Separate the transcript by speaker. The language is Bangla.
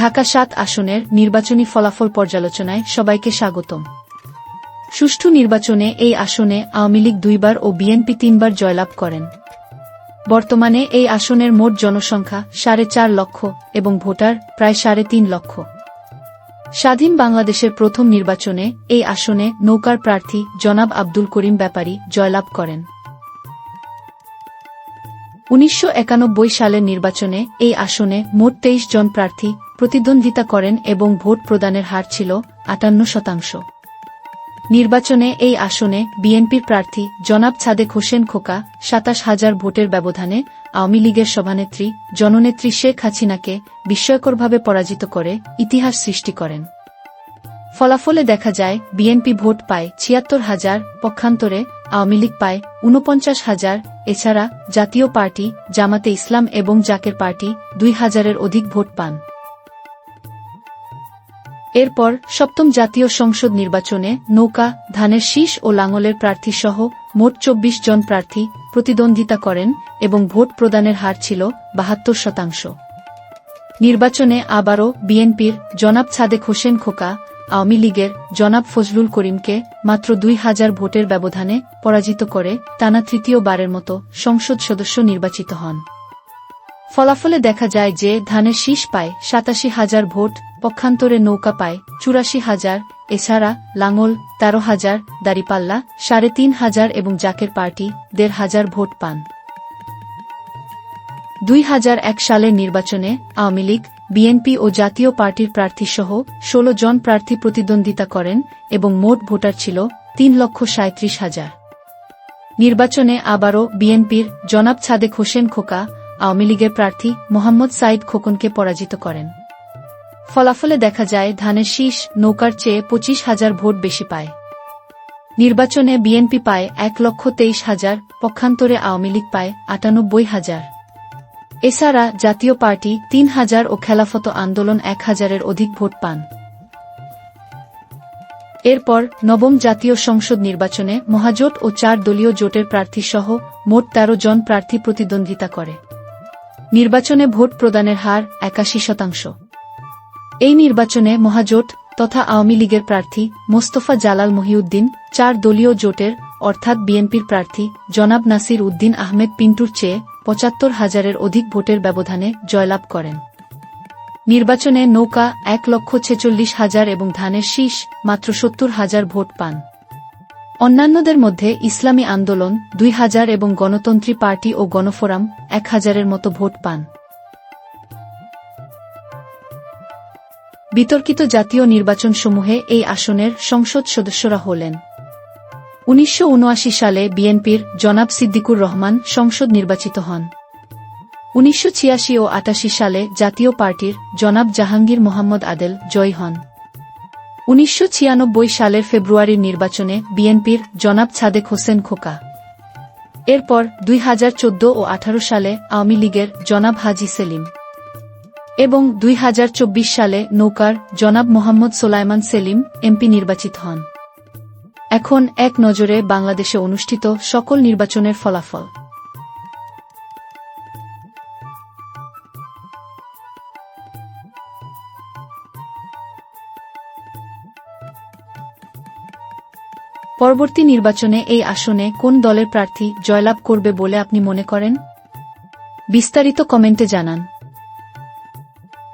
Speaker 1: ঢাকা সাত আসনের নির্বাচনী ফলাফল পর্যালোচনায় সবাইকে স্বাগতম সুষ্ঠু নির্বাচনে এই আসনে আওয়ামী লীগ দুইবার ও বিএনপি তিনবার জয়লাভ করেন বর্তমানে এই আসনের মোট জনসংখ্যা সাড়ে চার লক্ষ এবং ভোটার প্রায় সাড়ে তিন লক্ষ স্বাধীন বাংলাদেশের প্রথম নির্বাচনে এই আসনে নৌকার প্রার্থী জনাব আব্দুল করিম ব্যাপারী জয়লাভ করেন উনিশশো সালের নির্বাচনে এই আসনে মোট তেইশ জন প্রার্থী প্রতিদ্বন্দ্বিতা করেন এবং ভোট প্রদানের হার ছিল আটান্ন শতাংশ নির্বাচনে এই আসনে বিএনপির প্রার্থী জনাব ছাদেক হোসেন খোকা সাতাশ হাজার ভোটের ব্যবধানে আওয়ামী লীগের সভানেত্রী জননেত্রী শেখ হাসিনাকে বিস্ময়করভাবে পরাজিত করে ইতিহাস সৃষ্টি করেন ফলাফলে দেখা যায় বিএনপি ভোট পায় ছিয়াত্তর হাজার পক্ষান্তরে আওয়ামী লীগ পায় ঊনপঞ্চাশ হাজার এছাড়া জাতীয় পার্টি জামাতে ইসলাম এবং জাকের পার্টি দুই হাজারের অধিক ভোট পান এরপর সপ্তম জাতীয় সংসদ নির্বাচনে নৌকা ধানের শীষ ও লাঙলের সহ মোট চব্বিশ জন প্রার্থী প্রতিদ্বন্দ্বিতা করেন এবং ভোট প্রদানের হার ছিল বাহাত্তর শতাংশ নির্বাচনে আবারও বিএনপির জনাব ছাদেক হোসেন খোকা আওয়ামী লীগের জনাব ফজলুল করিমকে মাত্র দুই হাজার ভোটের ব্যবধানে পরাজিত করে টানা তৃতীয়বারের মতো সংসদ সদস্য নির্বাচিত হন ফলাফলে দেখা যায় যে ধানের শীষ পায় সাতাশি হাজার ভোট পক্ষান্তরে নৌকা পায় চুরাশি হাজার এছাড়া লাঙল তেরো হাজার দাড়িপাল্লা সাড়ে তিন হাজার এবং জাকের পার্টি দেড় হাজার ভোট পান দুই হাজার এক সালের নির্বাচনে আওয়ামী লীগ বিএনপি ও জাতীয় পার্টির প্রার্থীসহ ১৬ জন প্রার্থী প্রতিদ্বন্দ্বিতা করেন এবং মোট ভোটার ছিল তিন লক্ষ সাঁত্রিশ হাজার নির্বাচনে আবারও বিএনপির জনাব ছাদেক হোসেন খোকা আওয়ামী লীগের প্রার্থী মোহাম্মদ সাইদ খোকনকে পরাজিত করেন ফলাফলে দেখা যায় ধানের শীষ নৌকার চেয়ে পঁচিশ হাজার ভোট বেশি পায় নির্বাচনে বিএনপি পায় এক লক্ষ তেইশ হাজার পক্ষান্তরে আওয়ামী লীগ পায় আটানব্বই হাজার এছাড়া জাতীয় পার্টি তিন হাজার ও খেলাফত আন্দোলন এক হাজারের অধিক ভোট পান এরপর নবম জাতীয় সংসদ নির্বাচনে মহাজোট ও চার দলীয় জোটের প্রার্থীসহ মোট তেরো জন প্রার্থী প্রতিদ্বন্দ্বিতা করে নির্বাচনে ভোট প্রদানের হার একাশি শতাংশ এই নির্বাচনে মহাজোট তথা আওয়ামী লীগের প্রার্থী মোস্তফা জালাল মহিউদ্দিন চার দলীয় জোটের অর্থাৎ বিএনপির প্রার্থী জনাব নাসির উদ্দিন আহমেদ পিন্টুর চেয়ে পঁচাত্তর হাজারের অধিক ভোটের ব্যবধানে জয়লাভ করেন নির্বাচনে নৌকা এক লক্ষ ছেচল্লিশ হাজার এবং ধানের শীষ মাত্র সত্তর হাজার ভোট পান অন্যান্যদের মধ্যে ইসলামী আন্দোলন দুই হাজার এবং গণতন্ত্রী পার্টি ও গণফোরাম এক হাজারের মতো ভোট পান বিতর্কিত জাতীয় নির্বাচনসমূহে এই আসনের সংসদ সদস্যরা হলেন উনিশশো সালে বিএনপির জনাব সিদ্দিকুর রহমান সংসদ নির্বাচিত হন উনিশশো ও আটাশি সালে জাতীয় পার্টির জনাব জাহাঙ্গীর মোহাম্মদ আদেল জয় হন উনিশশো সালের ফেব্রুয়ারির নির্বাচনে বিএনপির জনাব ছাদেক হোসেন খোকা এরপর দুই ও আঠারো সালে আওয়ামী লীগের জনাব হাজি সেলিম এবং দুই সালে নৌকার জনাব মোহাম্মদ সোলাইমান সেলিম এমপি নির্বাচিত হন এখন এক নজরে বাংলাদেশে অনুষ্ঠিত সকল নির্বাচনের ফলাফল পরবর্তী নির্বাচনে এই আসনে কোন দলের প্রার্থী জয়লাভ করবে বলে আপনি মনে করেন বিস্তারিত কমেন্টে জানান